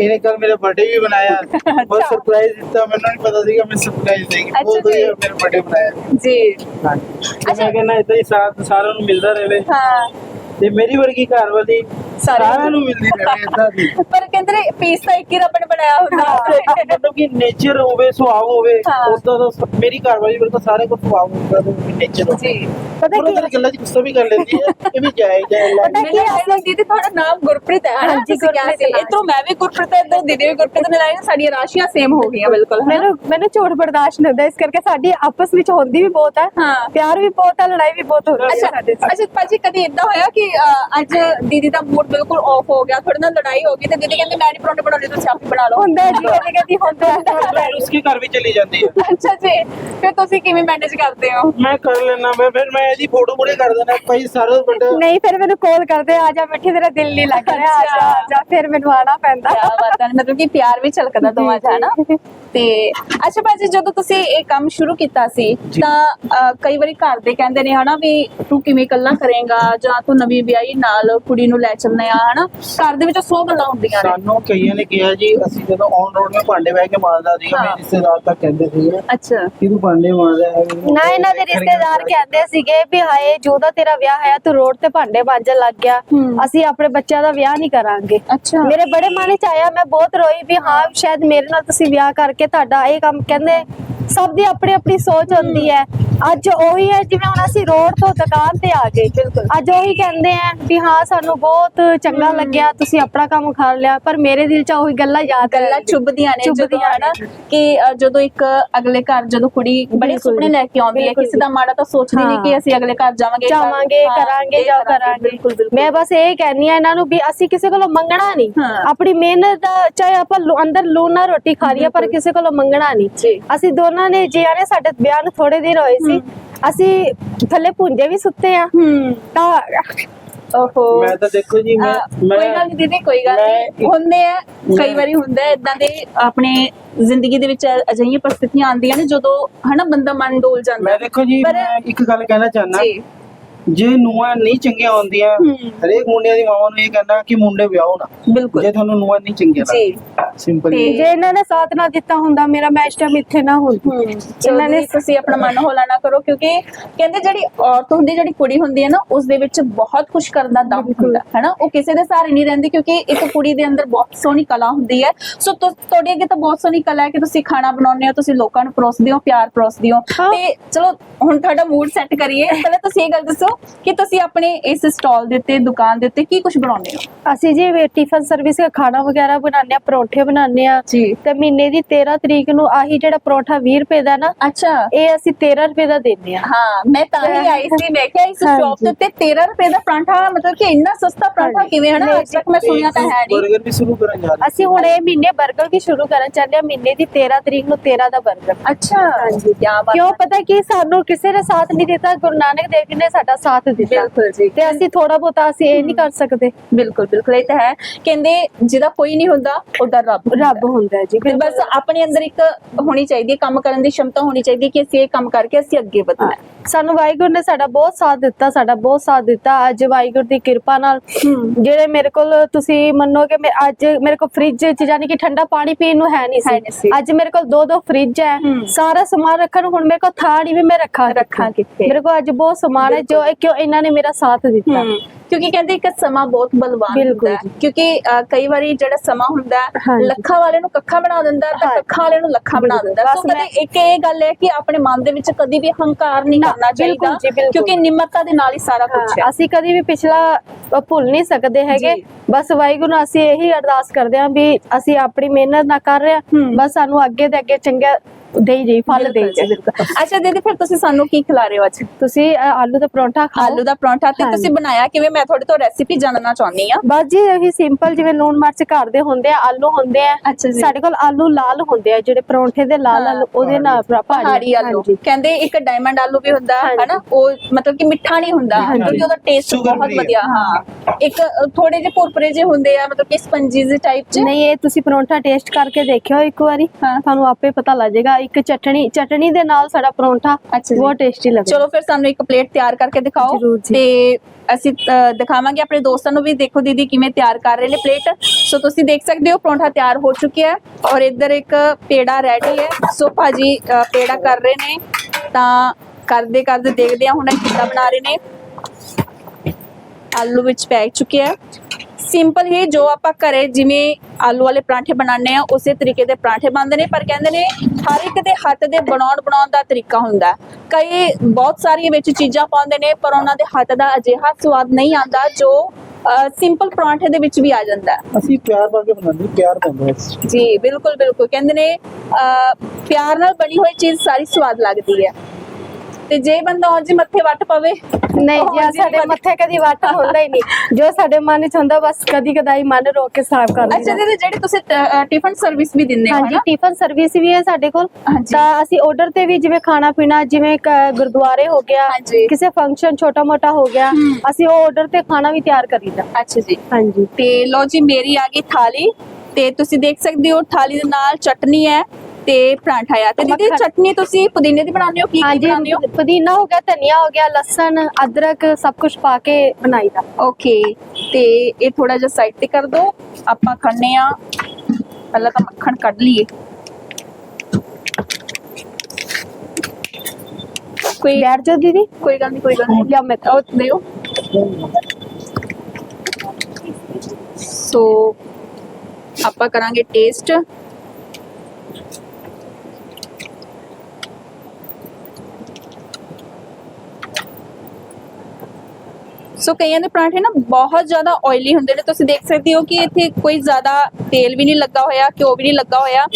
ਇਹਨੇ ਕੱਲ ਮੇਰਾ ਬਰਥਡੇ ਵੀ ਬਣਾਇਆ ਬਹੁਤ ਅੱਛਾ। ਸਰਪ੍ਰਾਈਜ਼ ਦਿੱਤਾ। ਮੈਨੂੰ ਨਹੀਂ ਪਤਾ ਸੀਗਾ ਮੈਂ ਸਰਪ੍ਰਾਈਜ਼ ਦੇਗੀ ਅੱਛਾ ਬਹੁਤ। ਵਧੀਆ ਮੇਰਾ ਬਰਥਡੇ ਬਣਾਇਆ ਜੀ। ਤੇ ਮੈਂ ਕਹਿੰਦਾ ਇਦਾਂ ਹੀ ਸਾਥ ਸਾਰਿਆਂ ਨੂੰ ਮਿਲਦਾ ਰਹੇ। ਹਾਂ। ਤੇ ਮੇਰੀ ਵਰਗੀ ਘਰ ਵਾਲੀ ਸਾਰਿਆਂ ਨੂੰ ਮਿਲਦੀ ਰਹੇ ਇਦਾਂ ਦੀ। ਪਰ ਕਹਿੰਦੇ ਨੇ ਪੀਸ ਤਾਂ ਇੱਕ ਹੀ ਰੱਬ ਨੇ ਬਣਾਇਆ ਹੁੰਦਾ। ਮਤਲਬ ਕਿ ਨੇਚਰ ਹੋਵੇ ਸੁਭਾਅ ਹੋਵੇ ਹਾਂ। ਉਦਾਂ ਦਾ ਸ- ਮੇਰੀ ਘਰ ਵਾਲੀ ਸਾਰੇ ਕੋ ਸੁਭਾਅ ਹੁੰਦਾ ਤੇ ਨੇਚਰ ਹੋਵੇ ਜੀ। ਪਤਾ ਕੀ ਦੀ ਗੱਲਾਂ ਚ ਗੁੱਸਾ ਵੀ ਕਰ ਲੈਂਦੀ ਹੈ ਇਹ ਵੀ ਜਾਇਜ਼ ਹੈ ਪਤਾ ਕੀ ਮੈਨੂੰ ਲੱਗਦਾ ਦੀਦੀ ਤੁਹਾਡਾ ਨਾਮ ਗੁਰਪ੍ਰੀਤ ਹੈ ਹਾਂਜੀ, ਸੀ। ਗੁਰਪ੍ਰੀਤ ਨਾਮ। ਇਧਰੋਂ ਮੈਂ ਵੀ ਗੁਰਪ੍ਰੀਤ ਹੈ ਇਧਰੋਂ ਦੀਦੀ ਵੀ ਗੁਰਪ੍ਰੀਤ ਨੇ ਲਾਈ ਸਾਡੀਆਂ ਰਾਸ਼ੀਆਂ ਸੇਮ ਹੋ ਗਈਆਂ ਬਿਲਕੁਲ? ਮੈਨੂੰ ਮੈਨੂੰ ਝੂਠ ਬਰਦਾਸ਼ਤ ਨਹੀਂ ਹੁੰਦਾ ਇਸ ਕਰਕੇ ਸਾਡੀ ਆਪਸ ਵਿੱਚ ਹੁੰਦੀ ਵੀ ਬਹੁਤ ਹੈ। ਹਾਂ। ਪਿਆਰ ਵੀ ਬਹੁਤ ਹੈ ਲੜਾਈ ਵੀ ਬਹੁਤ ਹੁੰਦੀ ਹੈ ਅੱਛਾ ਸਾਡੇ ਚ। ਅੱਛਾ ਭਾਜੀ ਕਦੀ ਇਦਾਂ ਹੋਇਆ ਕਿ ਅਹ, ਅੱਜ ਦੀਦੀ ਦਾ ਮੂਡ ਬਿਲਕੁਲ ਆਫ ਹੋ ਗਿਆ ਤੁਹਾਡੇ ਨਾਲ ਲੜਾਈ ਹੋ ਗਈ ਤੇ ਦੀਦੀ ਕਹਿੰਦੇ ਮੈਂ ਨਹੀਂ ਪਰੌਂਠੇ ਬਣਾਉਣੇ ਤੁਸੀਂ ਆਪ ਹੀ ਬਣਾ ਲਓ। ਹੁੰਦਾ ਹੈ ਜੀ ਕਦੀ ਕਦੀ ਹੁੰਦਾ। ਉਸਕੇ ਘਰ ਵੀ ਚਲੀ ਜਾਂਦੀ ਹੈ। ਅੱਛਾ ਜੀ ਫਿਰ ਤੁਸੀਂ ਕਿਵੇਂ ਮੈਨੇਜ ਕਰਦੇ ਹੋ? ਮੈਂ ਕਰ ਲੈਣਾ ਮੈਂ ਫਿਰ ਮੈਂ ਇਹਦੀ ਫੋਟੋ ਬੁੜੇ ਕਰ ਦੇਣਾ ਭਾਈ ਸਾਰਾ ਬਟਾ ਨਹੀਂ ਫਿਰ ਮੈਨੂੰ ਕਾਲ ਕਰਦੇ ਆ ਜਾ ਮਿੱਠੀ ਤੇਰਾ ਦਿਲ ਨਹੀਂ ਲੱਗ ਰਿਹਾ ਆ ਜਾ ਆ ਜਾ ਫਿਰ ਮੈਨੂੰ ਆਣਾ ਪੈਂਦਾ। ਕਿਆ ਬਾਤ ਹੈ ਮਤਲਬ ਕਿ ਪਿਆਰ ਵੀ ਛਲਕਦਾ ਦੋਵਾਂ ਚ ਹਨਾ ਤੇ ਅੱਛਾ ਭਾਜੀ ਜਦੋਂ ਤੁਸੀਂ ਇਹ ਕੰਮ ਸ਼ੁਰੂ ਕੀਤਾ ਸੀ। ਤਾਂ ਕਈ ਵਾਰੀ ਘਰ ਦੇ ਕਹਿੰਦੇ ਨੇ ਹਨਾ ਵੀ ਤੂੰ ਕਿਵੇਂ ਇਕੱਲਾ ਕਰੇਗਾ ਜਾਂ ਤੂੰ ਨਵੀਂ ਵਿਆਹੀ ਨਾਲ ਕੁੜੀ ਨੂੰ ਲੈ ਚੱਲਣਾ ਆ ਹਨਾ? ਘਰ ਦੇ ਵਿੱਚ ਸੌ ਗੱਲਾਂ ਹੁੰਦੀਆਂ ਨੇ। ਸਾਨੂੰ ਕਈਆਂ ਨੇ ਕਿਹਾ ਜੀ ਅਸੀਂ ਜਦੋਂ ਔਨ ਰੋਡ ਮੈਂ ਭਾਂਡੇ ਬਹਿ ਕੇ ਮਾਰਦਾ ਹਾਂ। ਮੇਰੇ ਰਿਸ਼ਤੇਦਾਰ ਤੱਕ ਕਹਿੰਦੇ ਸੀਗੇ ਅੱਛਾ। ਕਿ ਤੂੰ ਭਾਂਡੇ ਮਾਰਦਾ ਹੈ। ਨਾ ਇਹਨਾਂ ਦੇ ਰਿਸ਼ਤੇਦਾਰ ਕਹਿੰਦੇ ਸੀਗੇ ਵੀ ਹਾਏ ਜੋਦਾ ਤੇਰਾ ਵਿਆਹ ਹੈ ਤੂੰ ਰੋਡ ਤੇ ਭਾਂਡੇ ਮਾਂਜਣ ਲੱਗ ਗਿਆ। ਅਸੀਂ ਆਪਣੇ ਬੱਚਿਆਂ ਦਾ ਵਿਆਹ ਨਹੀਂ ਕਰਾਂਗੇ। ਅੱਛਾ। ਮੇਰੇ ਬੜੇ ਮਨ ਚ ਆਇਆ ਮੈਂ ਬਹੁਤ ਰੋਈ ਵੀ ਹਾਂ ਸ਼ਾਇਦ ਮੇਰੇ ਨਾਲ ਤੁਸੀਂ ਵਿਆਹ ਕਰਕੇ ਤੁਹਾਡਾ ਇਹ ਕੰਮ ਕਹਿੰਦੇ ਸਭ ਦੀ ਆਪਣੀ ਆਪਣੀ ਸੋਚ ਹੁੰਦੀ ਹੈ। ਅੱਜ ਉਹੀ ਹੈ ਜਿਵੇਂ ਹੁਣ ਅਸੀਂ ਰੋਡ ਤੋਂ ਦੁਕਾਨ ਤੇ ਆ ਗਏ। ਬਿਲਕੁਲ। ਅੱਜ ਉਹੀ ਕਹਿੰਦੇ ਆ ਵੀ ਹਾਂ ਸਾਨੂੰ ਬਹੁਤ ਚੰਗਾ ਲੱਗਿਆ ਤੁਸੀਂ ਆਪਣਾ ਕੰਮ ਕਰ ਲਿਆ ਪਰ ਮੇਰੇ ਦਿਲ 'ਚ ਉਹੀ ਗੱਲਾਂ ਯਾਦ ਗੱਲਾਂ। ਚੁੱਭਦੀਆਂ ਨੇ ਜਦੋਂ ਚੁੱਭਦੀਆਂ ਹਨਾ ਨੇ। ਕਿ ਜਦੋਂ ਇੱਕ ਅਗਲੇ ਘਰ ਜਦੋਂ ਕੁੜੀ ਬੜੇ ਸੁਪਨੇ। ਲੈ ਕੇ ਆਉਂਦੀ ਹੈ ਕਿਸੇ ਦਾ ਮਾੜਾ ਤਾਂ ਸੋਚਦੀ ਨਹੀਂ। ਕਿ ਅਸੀਂ ਅਗਲੇ ਘਰ ਜਾਵਾਂਗੇ ਜਾਵਾਂਗੇ ਕਰਾਂਗੇ ਜਾਂ ਕਰਾਂਗੇ ਮੈਂ ਬਸ ਇਹ ਕਹਿੰਨੀ ਆ ਇਹਨਾਂ ਨੂੰ ਵੀ ਅਸੀਂ ਕਿਸੇ ਕੋਲੋਂ ਮੰਗਣਾ ਨਹੀਂ। ਆਪਣੀ ਮਿਹਨਤ ਦਾ ਚਾਹੇ ਆਪਾਂ ਅੰਦਰ ਲੂਣ ਰੋਟੀ ਖਾ ਰਹੀ ਆ ਪਰ ਕਿਸੇ ਕੋਲੋਂ ਮੰਗਣਾ ਨਹੀਂ। ਅਸੀਂ ਦੋਨਾਂ ਨੇ ਜੀਆਂ ਨੇ ਸਾਡੇ ਵਿਆਹ ਨੂੰ ਥੋੜੇ ਦਿਨ ਹੋਏ ਸੀ ਅਸੀਂ ਥੱਲੇ ਪੁੰਜੇ ਵੀ ਸੁੱਤੇ ਆ ਹੂੰ ਤਾਂ ਓਹੋ। ਮੈਂ ਤਾਂ ਦੇਖੋ ਜੀ ਮੈਂ ਕੋਈ ਗੱਲ ਨਹੀਂ ਦੀਦੀ ਕੋਈ ਗੱਲ ਨਹੀਂ ਹੁੰਦੇ ਆ ਕਈ ਵਾਰੀ ਹੁੰਦਾ ਇਦਾਂ ਦੇ ਆਪਣੇ ਜ਼ਿੰਦਗੀ ਦੇ ਵਿੱਚ ਅਜਿਹੀਆਂ ਪਰਿਸਥਿਤੀਆਂ ਆਉਂਦੀਆਂ ਨੇ ਜਦੋਂ ਹਨਾ ਬੰਦਾ ਮਨ ਡੋਲ ਜਾਂਦਾ। ਮੈਂ ਦੇਖੋ ਜੀ ਮੈਂ ਇੱਕ ਗੱਲ ਕਹਿਣਾ ਚਾਹਨਾ ਜੀ ਜੇ ਨੂੰਹਾਂ ਚੰਗੀਆਂ ਹੁੰਦੀਆਂ। ਹਰੇਕ ਮੁੰਡਿਆਂ ਦੀ ਮਾਵਾਂ ਨੂੰ ਇਹ ਕਹਿਣਾ ਕਿ ਮੁੰਡੇ ਵਿਆਹੋ ਨਾ। ਬਿਲਕੁਲ। ਜੇ ਤੁਹਾਨੂੰ ਨੂੰਹਾਂ ਨਹੀਂ ਚੰਗੀਆਂ ਜੀ। ਸਿੰਪਲ ਤੇ- ਜੇ ਇਹਨਾਂ ਨੇ ਸਾਥ ਨਾ ਦਿੱਤਾ ਹੁੰਦਾ ਮੇਰਾ ਮੈਂ ਇਸ ਟਾਈਮ ਇੱਥੇ ਨਾ ਹੁੰਦੀ ਇਹਨਾਂ ਨੇ ਤੁਸੀਂ ਆਪਣਾ ਮਨ ਹੌਲਾ ਨਾ ਕਰੋ ਕਿਉਂਕਿ ਕਹਿੰਦੇ ਜਿਹੜੀ ਔਰਤ ਹੁੰਦੀ ਜਿਹੜੀ ਕੁੜੀ ਹੁੰਦੀ ਹੈ ਨਾ ਉਸ ਦੇ ਵਿੱਚ ਬਹੁਤ ਕੁਝ ਕਰਨ ਦਾ ਦਮ ਹੁੰਦਾ ਹੈ ਨਾ? ਉਹ ਕਿਸੇ ਦੇ ਸਹਾਰੇ ਨਹੀਂ ਰਹਿੰਦੀ ਕਿਉਂਕਿ ਇੱਕ ਕੁੜੀ ਦੇ ਅੰਦਰ ਬਹੁਤ ਸੋਹਣੀ ਕਲਾ ਹੁੰਦੀ ਹੈ। ਸੋ ਤੁ- ਤੁਹਾਡੇ ਅੱਗੇ ਤਾਂ ਬਹੁਤ ਸੋਹਣੀ ਕਲਾ ਹੈ ਕਿ ਤੁਸੀਂ ਖਾਣਾ ਬਣਾਉਂਦੇ ਹੋ ਤੁਸੀਂ ਲੋਕਾਂ ਨੂੰ ਪਰੋਸਦੇ ਹੋ ਪਿਆਰ ਪਰੋਸਦੇ ਹੋ। ਹਾਂ। ਤੇ ਚਲੋ ਹੁਣ ਤੁਹਾਡਾ ਮੂਡ ਸੈੱਟ ਕਰੀਏ। ਪਹਿਲਾਂ ਤੁਸੀਂ ਇਹ ਗੱਲ ਦੱਸੋ ਹੋ ਕਿ ਤੁਸੀਂ ਆਪਣੇ ਇਸ ਸਟਾਲ ਦੇ ਉੱਤੇ ਦੁਕਾਨ ਦੇ ਉੱਤੇ ਕੀ ਕੁਝ ਬਣਾਉਂਦੇ ਹੋ? ਅਸੀਂ ਜੀ ਟਿਫਨ ਸਰਵਿਸ ਦਾ ਖਾਣਾ ਵਗੈਰਾ ਬਣਾਉਂਦੇ ਆ ਪਰੌਂਠੇ ਬਣਾਉਂਦੇ ਆ ਜੀ। ਤੇ ਮਹੀਨੇ ਦੀ 13 ਤਰੀਕ ਨੂੰ ਆਹੀ ਜਿਹੜਾ ਪਰੌਂਠਾ 20 ਰੁਪਏ ਦਾ ਨਾ ਅੱਛਾ। ਇਹ ਅਸੀਂ 13 ਰੁਪਏ ਦਾ ਦਿੰਦੇ ਆ ਹਾਂ ਮੈਂ ਤਾਂ ਹੀ ਆਈ ਸੀ ਮੈਂ ਕਿਹਾ ਇਸ ਸ਼ਾਪ ਦੇ ਉੱਤੇ 13 ਰੁਪਏ ਦਾ ਪਰਾਂਠਾ ਮਤਲਬ ਕਿ ਇੰਨਾ ਸਸਤਾ ਪਰਾਂਠਾ ਹਾਂਜੀ। ਕਿਵੇਂ ਹਨਾ? ਅੱਜ ਤੱਕ ਮੈਂ ਸੁਣਿਆ ਤਾਂ ਹੈ ਨਹੀਂ। ਬਰਗਰ ਵੀ ਸ਼ੁਰੂ ਕਰਨ ਜਾ ਰਹੇ ਅਸੀਂ ਹੁਣ ਇਹ ਮਹੀਨੇ 버ਗਰ ਵੀ ਸ਼ੁਰੂ ਕਰਨ ਚਾਹੁੰਦੇ ਆ ਮਹੀਨੇ ਦੀ 13 ਤਰੀਕ ਨੂੰ 13 ਦਾ 버ਗਰ ਅੱਛਾ। ਹਾਂਜੀ। ਕੀ ਬਾਤ ਕਿਉਂ ਪਤਾ ਕਿ ਸਾਨੂੰ ਕਿਸੇ ਨੇ ਸਾਥ ਨਹੀਂ ਦਿੱਤਾ ਗੁਰੂ ਨਾਨਕ ਦੇਵ ਜੀ ਨੇ ਸਾਡਾ ਸਾਥ ਦਿੱਤਾ। ਬਿਲਕੁਲ ਜੀ। ਤੇ ਅਸੀਂ ਥੋੜਾ ਬਹੁਤਾ ਅਸੀਂ ਇਹ ਨਹੀਂ ਕਰ ਸਕਦੇ। ਬਿਲਕੁਲ ਬਿਲਕੁਲ। ਇਹ ਤਾਂ ਹੈ। ਕਹਿੰਦੇ ਜਿਹਦਾ ਕੋਈ ਨਹੀਂ ਹੁੰਦਾ ਉਹਦਾ ਰੱਬ ਰੱਬ ਹੁੰਦਾ ਜੀ ਤੇ ਬਸ ਆਪਣੇ ਅੰਦਰ ਇੱਕ ਹੋਣੀ ਚਾਹੀਦੀ ਹੈ ਕੰਮ ਕਰਨ ਦੀ ਸ਼ਮਤਾ ਹੋਣੀ ਚਾਹੀਦੀ ਹੈ ਕਿ ਅਸੀਂ ਇਹ ਕੰਮ ਕਰਕੇ ਅਸੀਂ ਅੱਗੇ ਵਧਣਾ ਹੈ। ਸਾਨੂੰ ਵਾਹਿਗੁਰੂ ਨੇ ਸਾਡਾ ਬਹੁਤ ਸਾਥ ਦਿੱਤਾ ਸਾਡਾ ਬਹੁਤ ਸਾਥ ਦਿੱਤਾ ਅੱਜ ਵਾਹਿਗੁਰੂ ਦੀ ਕਿਰਪਾ ਨਾਲ ਜਿਹੜੇ ਮੇਰੇ ਕੋਲ ਤੁਸੀਂ ਮੰਨੋਗੇ ਮੈਂ ਅੱਜ ਮੇਰੇ ਕੋਲ ਫ੍ਰਿਜ ਚ ਯਾਨੀ ਕਿ ਠੰਡਾ ਪਾਣੀ ਪੀਣ ਨੂੰ ਹੈ ਨਹੀਂ ਸੀ। ਅੱਜ ਮੇਰੇ ਕੋਲ ਦੋ ਦੋ ਫ੍ਰਿਜ ਹੈ। ਸਾਰਾ ਸਮਾਨ ਰੱਖਣ ਨੂੰ ਹੁਣ ਮੇਰੇ ਕੋਲ ਥਾਂ ਨਹੀਂ ਵੀ ਮੈਂ ਰੱਖਾਂ ਰੱਖਾਂ ਕਿੱਥੇ? ਮੇਰੇ ਕੋਲ ਅੱਜ ਬਹੁਤ ਸਮਾਨ ਹੈ ਜੋ ਕਿਉਂ ਇਹਨਾਂ ਨੇ ਮੇਰਾ ਸਾਥ ਦਿੱਤਾ ਕਿਉਂਕਿ ਕਹਿੰਦੇ ਇੱਕ ਸਮਾਂ ਬਹੁਤ ਬਲਵਾਨ ਹੁੰਦਾ ਹੈ ਕਿਉਂਕਿ ਕਈ ਵਾਰੀ ਜਿਹੜਾ ਸਮਾਂ ਹੁੰਦਾ। ਲੱਖਾਂ ਵਾਲੇ ਨੂੰ ਕੱਖਾਂ ਬਣਾ ਦਿੰਦਾ ਤਾਂ। ਕੱਖਾਂ ਵਾਲੇ ਨੂੰ ਲੱਖਾਂ ਬਣਾ। ਦਿੰਦਾ। ਸੋ ਕਦੇ ਇੱਕ ਇਹ ਗੱਲ ਹੈ ਕਿ ਆਪਣੇ ਮਨ ਦੇ ਵਿੱਚ ਕਦੀ ਵੀ ਹੰਕਾਰ ਨਹੀਂ ਕਰਨਾ ਚਾਹੀਦਾ। ਕਿਉਂਕਿ ਨਿਮਰਤਾ ਦੇ ਨਾਲ ਹੀ ਸਾਰਾ ਕੁਝ ਹੈ ਅਸੀਂ ਕਦੀ ਵੀ ਪਿਛਲਾ ਭੁੱਲ ਨਹੀਂ ਸਕਦੇ ਹੈਗੇ। ਬਸ ਵਾਹਿਗੁਰੂ ਨੂੰ ਅਸੀਂ ਇਹੀ ਅਰਦਾਸ ਕਰਦੇ ਹਾਂ ਵੀ ਅਸੀਂ ਆਪਣੀ ਮਿਹਨਤ ਨਾ ਕਰ ਰਹੇ। ਬਸ ਸਾਨੂੰ ਅੱਗੇ ਤੇ ਅੱਗੇ ਚੰਗਾ ਦੇਈ ਜਾਈ ਫਲ ਦੇਈ ਜੀ, ਅੱਛਾ ਦੀਦੀ ਫਿਰ ਤੁਸੀਂ ਸਾਨੂੰ ਕੀ ਖਿਲਾ ਰਹੇ ਹੋ ਅੱਜ ਤੁਸੀਂ ਆਲੂ ਦਾ ਪਰੌਂਠਾ ਖਾਓ ਆਲੂ ਦਾ ਪਰੌਂਠਾ ਤੇ। ਤੁਸੀਂ ਬਣਾਇਆ ਕਿਵੇਂ ਮੈਂ ਤੁਹਾਡੇ ਤੋਂ ਰੈਸਿਪੀ ਜਾਣਨਾ ਚਾਹੁੰਦੀ ਆ ਬਸ ਜੀ ਇਹੀ ਸਿੰਪਲ ਜਿਵੇਂ ਲੂਣ ਮਿਰਚ ਘਰ ਦੇ ਹੁੰਦੇ ਆ ਆਲੂ ਹੁੰਦੇ ਆ ਅੱਛਾ ਜੀ। ਸਾਡੇ ਕੋਲ ਆਲੂ ਲਾਲ ਹੁੰਦੇ ਆ ਜਿਹੜੇ ਪਰੌਂਠੇ ਦੇ ਲਾਲ ਆਲੂ ਉਹਦੇ ਨਾਲ ਪਹਾੜੀ ਆਲੂ। ਕਹਿੰਦੇ ਇੱਕ ਡਾਇਮੰਡ ਆਲੂ ਵੀ ਹੁੰਦਾ। ਹਨਾ ਉਹ ਮਤਲਬ ਕਿ ਮਿੱਠਾ ਨਹੀਂ ਹੁੰਦਾ। ਕਿਉਂਕਿ ਉਹਦਾ ਟੇਸਟ ਬਹੁਤ। ਵਧੀਆ ਹਾਂ ਇੱਕ ਥੋੜੇ ਜਿਹੇ ਪੁਰਪਰੇ ਜਿਹੇ ਹੁੰਦੇ ਆ ਮਤਲਬ ਕਿ ਸਪੰਜੀਜ਼ ਟਾਈਪ ਚ ਨਹੀਂ ਇਹ ਤੁਸੀਂ ਪਰੌਂਠਾ ਟੇਸਟ ਕਰਕੇ ਦੇਖਿਓ ਇੱਕ ਵਾਰੀ ਹਾਂ। ਤੁਹਾਨੂੰ ਆਪੇ ਪਤਾ ਲੱਗ ਜਾਏਗਾ ਇੱਕ ਚਟਣੀ ਚਟਣੀ ਦੇ ਨਾਲ ਸਾਡਾ ਪਰੌਂਠਾ ਅੱਛਾ ਜੀ। ਬਹੁਤ ਟੇਸਟੀ ਲੱਗਦਾ। ਚਲੋ ਫਿਰ ਸਾਨੂੰ ਇੱਕ ਪਲੇਟ ਤਿਆਰ ਕਰਕੇ ਦਿਖਾਓ। ਜ਼ਰੂਰ ਜੀ। ਤੇ ਅਸੀਂ ਅ, ਦਿਖਾਵਾਂਗੇ ਆਪਣੇ ਦੋਸਤਾਂ ਨੂੰ ਵੀ। ਦੇਖੋ ਦੀਦੀ ਕਿਵੇਂ ਤਿਆਰ ਕਰ ਰਹੇ ਨੇ ਪਲੇਟ। ਸੋ ਤੁਸੀਂ ਦੇਖ ਸਕਦੇ ਹੋ ਪਰੌਂਠਾ ਤਿਆਰ ਹੋ ਚੁੱਕਿਆ ਹੈ ਔਰ ਇੱਧਰ ਇੱਕ ਪੇੜਾ ਰੈਡੀ ਹੈ। ਸੋ ਭਾਜੀ ਅ, ਪੇੜਾ ਕਰ ਰਹੇ ਨੇ। ਤਾਂ ਕਰਦੇ ਕਰਦੇ ਦੇਖਦੇ ਹਾਂ ਹੁਣ ਇਹ ਕਿੱਦਾਂ ਬਣਾ ਰਹੇ ਨੇ। ਆਲੂ ਵਿੱਚ ਪੈ ਚੁੱਕਿਆ ਹੈ ਸਿੰਪਲ ਹੀ ਜੋ ਆਪਾਂ ਘਰੇ ਜਿਵੇਂ ਆਲੂ ਵਾਲੇ ਪਰਾਂਠੇ ਬਣਾਉਂਦੇ ਆ ਉਸੇ ਤਰੀਕੇ ਦੇ ਪਰਾਂਠੇ ਬਣਦੇ ਨੇ ਪਰ ਕਹਿੰਦੇ ਨੇ ਹਰ ਇੱਕ ਦੇ ਹੱਥ ਦੇ ਬਣਾਉਣ ਬਣਾਉਣ ਦਾ ਤਰੀਕਾ ਹੁੰਦਾ। ਕਈ ਬਹੁਤ ਸਾਰੀਆਂ ਵਿੱਚ ਚੀਜ਼ਾਂ ਪਾਉਂਦੇ ਨੇ ਪਰ ਉਹਨਾਂ ਦੇ ਹੱਥ ਦਾ ਅਜਿਹਾ ਸਵਾਦ ਨਹੀਂ ਆਉਂਦਾ ਜੋ ਸਿੰਪਲ ਪਰਾਂਠੇ ਦੇ ਵਿੱਚ ਵੀ ਆ ਜਾਂਦਾ। ਅਸੀਂ ਪਿਆਰ ਪਾ ਕੇ ਬਣਾਉਂਦੇ ਪਿਆਰ 'ਚ। ਜੀ ਬਿਲਕੁਲ ਬਿਲਕੁਲ ਕਹਿੰਦੇ ਨੇ ਪਿਆਰ ਨਾਲ ਬਣੀ ਹੋਈ ਚੀਜ਼ ਸਾਰੀ ਸਵਾਦ ਲੱਗਦੀ ਹੈ ਤੇ ਜੇ ਬੰਦਾ ਉਂਝ ਮੱਥੇ ਵੱਟ ਪਵੇ ਨਹੀਂ ਜੀ ਸਾਡੇ ਮੱਥੇ ਕਦੀ ਵੱਟ ਹੁੰਦਾ ਹੀ ਨਹੀਂ। ਜੋ ਸਾਡੇ ਮਨ ਵਿੱਚ ਹੁੰਦਾ ਬਸ ਕਦੀ ਕਦਾਈ ਮਨ ਰੋਕ ਕੇ ਸਾਫ਼ ਕਰ ਅੱਛਾ ਲਈਦਾ ਦੀਦੀ ਜਿਹੜੀ ਤੁਸੀਂ ਟਿਫਨ ਸਰਵਿਸ ਵੀ ਦਿੰਦੇ ਹੋ ਹਾਂਜੀ ਟਿਫਨ ਸਰਵਿਸ ਵੀ ਹੈ ਸਾਡੇ ਕੋਲ। ਤਾਂ ਅਸੀਂ ਆਰਡਰ ਤੇ ਵੀ ਜਿਵੇਂ ਖਾਣਾ ਪੀਣਾ ਜਿਵੇਂ ਗੁਰਦੁਆਰੇ ਹੋ ਗਿਆ। ਕਿਸੇ ਫੰਕਸ਼ਨ ਛੋਟਾ ਮੋਟਾ ਹੋ ਗਿਆ। ਅਸੀਂ ਉਹ ਆਰਡਰ ਤੇ ਖਾਣਾ ਵੀ ਤਿਆਰ ਕਰੀਦਾ ਅੱਛਾ ਜੀ। ਹਾਂਜੀ। ਤੇ ਲੋ ਜੀ ਮੇਰੀ ਆ ਗਈ ਥਾਲੀ। ਤੇ ਤੁਸੀਂ ਦੇਖ ਸਕਦੇ ਹੋ ਥਾਲੀ ਦੇ ਨਾਲ ਚਟਨੀ ਹੈ ਤੇ ਪਰਾਂਠਾ ਆ। ਤੇ ਦੀਦੀ ਮੱਖਣ। ਚਟਨੀ ਤੁਸੀਂ ਪੁਦੀਨੇ ਦੀ ਬਣਾਉਂਦੇ ਹੋ? ਕੀ ਕੀ ਹਾਂਜੀ ਬਣਾਉਂਦੇ ਹੋ? ਪੁਦੀਨਾ ਹੋ ਗਿਆ ਧਨੀਆ ਹੋ ਗਿਆ ਲਸਣ ਅਦਰਕ ਸਭ ਕੁਝ ਪਾ ਕੇ ਬਣਾਈਦਾ ਓਕੇ ਤੇ ਇਹ ਥੋੜਾ ਜਿਹਾ ਸਾਈਡ ਤੇ ਕਰ ਦਿਓ ਆਪਾਂ ਖੰਨੇ ਆ ਪਹਿਲਾਂ ਤਾਂ ਮੱਖਣ ਕੱਢ ਲਈਏ। ਕੋਈ ਬੈਠ ਜਾਓ ਦੀਦੀ। ਕੋਈ ਗੱਲ ਨਹੀਂ ਕੋਈ ਗੱਲ ਨਹੀਂ ਲਿਆ ਮੈਂ ਉਹ ਦਿਓ। ਸੋ ਆਪਾਂ ਕਰਾਂਗੇ ਟੇਸਟ ਸੋ ਕਈਆਂ ਦੇ ਪਰਾਂਠੇ ਨਾ ਬਹੁਤ ਜ਼ਿਆਦਾ ਆਇਲੀ ਹੁੰਦੇ ਨੇ। ਤੁਸੀਂ ਦੇਖ ਸਕਦੇ ਹੋ ਕਿ ਇੱਥੇ ਕੋਈ ਜ਼ਿਆਦਾ ਤੇਲ ਵੀ ਨਹੀਂ ਲੱਗਾ ਹੋਇਆ, ਘਿਓ ਵੀ ਨਹੀਂ ਲੱਗਾ ਹੋਇਆ।